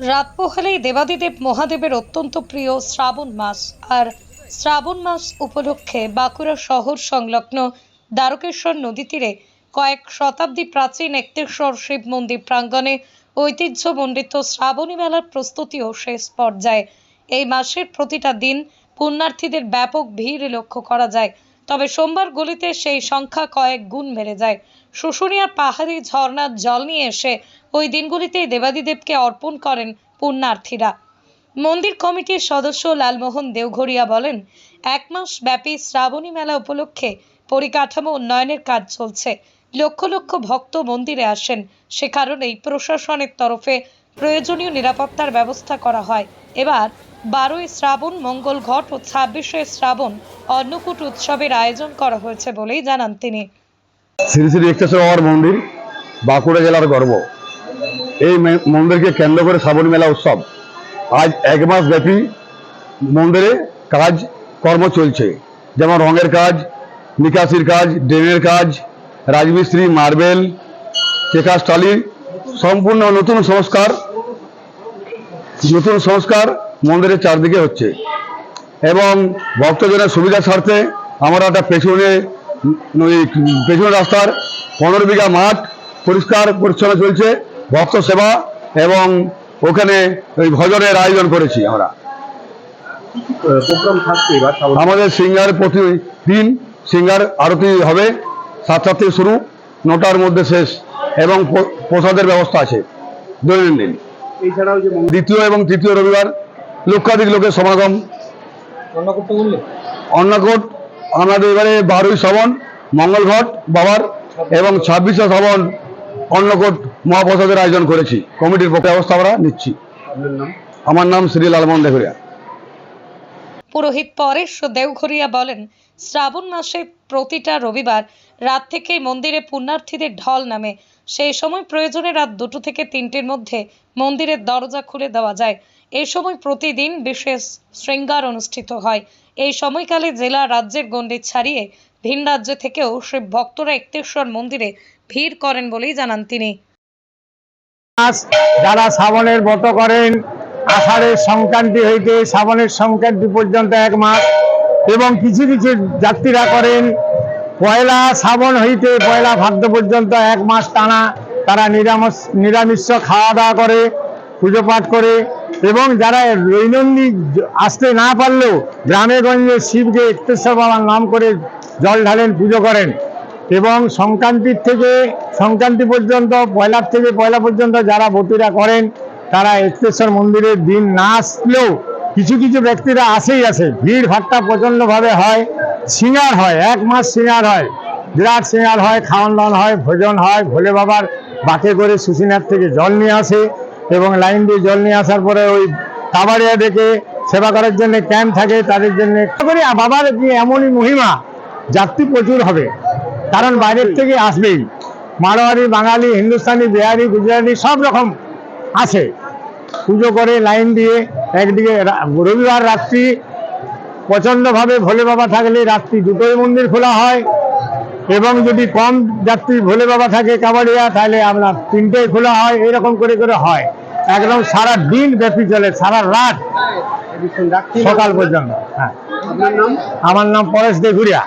রাত পোহালেই দেবাদিদেব মহাদেবের অত্যন্ত প্রিয় শ্রাবণ মাস আর শ্রাবণ মাস উপলক্ষে বাঁকুড়া শহর সংলগ্ন দ্বারকেশ্বর নদী তীরে কয়েক শতাব্দী প্রাচীন একতেশ্বর শিব মন্দির প্রাঙ্গণে ঐতিহ্যমণ্ডিত শ্রাবণী মেলার প্রস্তুতিও শেষ পর্যায়ে। এই মাসের প্রতিটা দিন পুণ্যার্থীদের ব্যাপক ভিড় লক্ষ্য করা যায়, তবে সোমবার গলিতে সেই সংখ্যা কয়েক গুণ বেড়ে যায়। শুশুনিয়ার পাহাড়ি ঝর্ণার জল নিয়ে এসে ওই দিনগুলিতেই দেবাদিদেবকে অর্পণ করেন পুণ্যার্থীরা। মন্দির কমিটির সদস্য লালমোহন দেওঘরিয়া বলেন, এক মাস ব্যাপী শ্রাবণী মেলা উপলক্ষে পরিকাঠামো উন্নয়নের কাজ চলছে। লক্ষ লক্ষ ভক্ত মন্দিরে আসেন। সে কারণেই প্রশাসনের তরফে প্রয়োজনীয় নিরাপত্তার ব্যবস্থা করা হয়। এবার বারোই শ্রাবণ, মঙ্গল ঘট ও ছাব্বিশে শ্রাবণ অন্নকূট উৎসবের আয়োজন করা হয়েছে বলেই জানান তিনি। শ্রী শ্রী একটেশ্বর বাবার মন্দির, বাঁকুড়া জেলার গর্ব। এই মন্দিরকে কেন্দ্র করে শ্রাবণী মেলা উৎসব। আজ এক মাস ব্যাপী মন্দিরে কাজ, কর্ম চলছে। যেমন রঙের কাজ, নিকাশির কাজ, ড্রেনের কাজ, রাজমিস্ত্রি, মার্বেল টেকাস টালি সম্পূর্ণ নতুন সংস্কার নতুন সংস্কার মন্দিরের চারদিকে হচ্ছে। এবং ভক্তজনের সুবিধা স্বার্থে আমরা একটা পেছনে উম, ওই পেছনে রাস্তার পনেরো বিঘা মাঠ পরিষ্কার পরিচ্ছন্ন চলছে ভক্ত সেবা এবং ওখানে ওই ভজনের আয়োজন করেছি আমরা। আমাদের সিঙ্গার প্রতিদিন সিঙ্গার আরতি হবে সাতটা থেকে শুরু নটার মধ্যে শেষ এবং প্রসাদের ব্যবস্থা আছে দৈনন্দিন। দ্বিতীয় এবং তৃতীয় রবিবার লক্ষাধিক লোকের সমাগম। রান্না করতে অন্নকোট আমাদের এবারে বারোই শ্রাবণ মঙ্গলঘট বাবার এবং ছাব্বিশে শ্রাবণ অন্নকোট মহাপ্রসাদের আয়োজন করেছি। কমিটির পক্ষে ব্যবস্থা আমরা নিচ্ছি। আমার নাম শ্রী লালমোহন দেঘরিয়া পুরোহিত পরেশ দেওঘরিয়া বলেন শ্রাবণ মাসে প্রতিটা রবিবার রাত থেকেই মন্দিরে পুণ্যার্থীদের ঢল নামে। সেই সময় প্রয়োজনে রাত দুটো থেকে তিনটের মধ্যে মন্দিরের দরজা খুলে দেওয়া যায়। এই সময় প্রতিদিন বিশেষ শৃঙ্গার অনুষ্ঠিত হয়। এই সময়কালে জেলা রাজ্যের গণ্ডি ছাড়িয়ে ভিন রাজ্য থেকেও শিব ভক্তরা একতেশ্বর মন্দিরে ভিড় করেন বলেই জানান তিনি। যারা শ্রাবণের ব্রত করেন, আষাঢ়ের সংক্রান্তি হইতে শ্রাবণের সংক্রান্তি পর্যন্ত এক মাস, এবং কিছু কিছু যাত্রীরা করেন, পয়লা শ্রাবণ হইতে পয়লা ভাদ্র পর্যন্ত এক মাস টানা তারা নিরামিষ নিরামিষ খাওয়া দাওয়া করে, পুজো পাঠ করে এবং যারা দৈনন্দিন আসতে না পারলেও গ্রামে গঞ্জে শিবকে একটেশ্বর বাবার নাম করে জল ঢালেন, পুজো করেন। এবং সংক্রান্তির থেকে, সংক্রান্তি পর্যন্ত পয়লার থেকে পয়লা পর্যন্ত যারা বতিরা করেন, তারা একতেশ্বর মন্দিরের দিন না আসলেও কিছু কিছু ব্যক্তিরা আসেই আসে। ভিড় ভাট্টা প্রচণ্ডভাবে হয় সিঙ্গার হয়, এক মাস সিঙ্গার হয়। বিরাট সিঙ্গার হয়, খাওয়ান দাওয়ান হয়, ভোজন হয়, ভোলে বাবার বাকে করে সুসিনার থেকে জল নিয়ে আসে। এবং লাইন দিয়ে জল নিয়ে আসার পরে ওই কাবাড়িয়া ডেকে সেবা করার জন্য ক্যাম্প থাকে, তাদের জন্য। বাবার যে এমনই মহিমা, যাত্রী প্রচুর হবে। কারণ বাইরের থেকে আসবেই। মারোয়ারি, বাঙালি, হিন্দুস্তানি, বিহারি, গুজরাটি সব রকম আছে। পুজো করে লাইন দিয়ে একদিকে রবিবার রাত্রি প্রচণ্ডভাবে ভোলে বাবা থাকলে রাত্রি দুটোই মন্দির খোলা হয়। এবং যদি কম যাত্রী ভোলে বাবা থাকে কাবাডিয়া, তাহলে আপনার তিনটেই খোলা হয়, এরকম করে করে হয়। একদম সারা দিন ব্যাপী চলে সারা রাত রাখছি। সকাল পর্যন্ত হ্যাঁ। আমার নাম পরেশ দেঘুরিয়া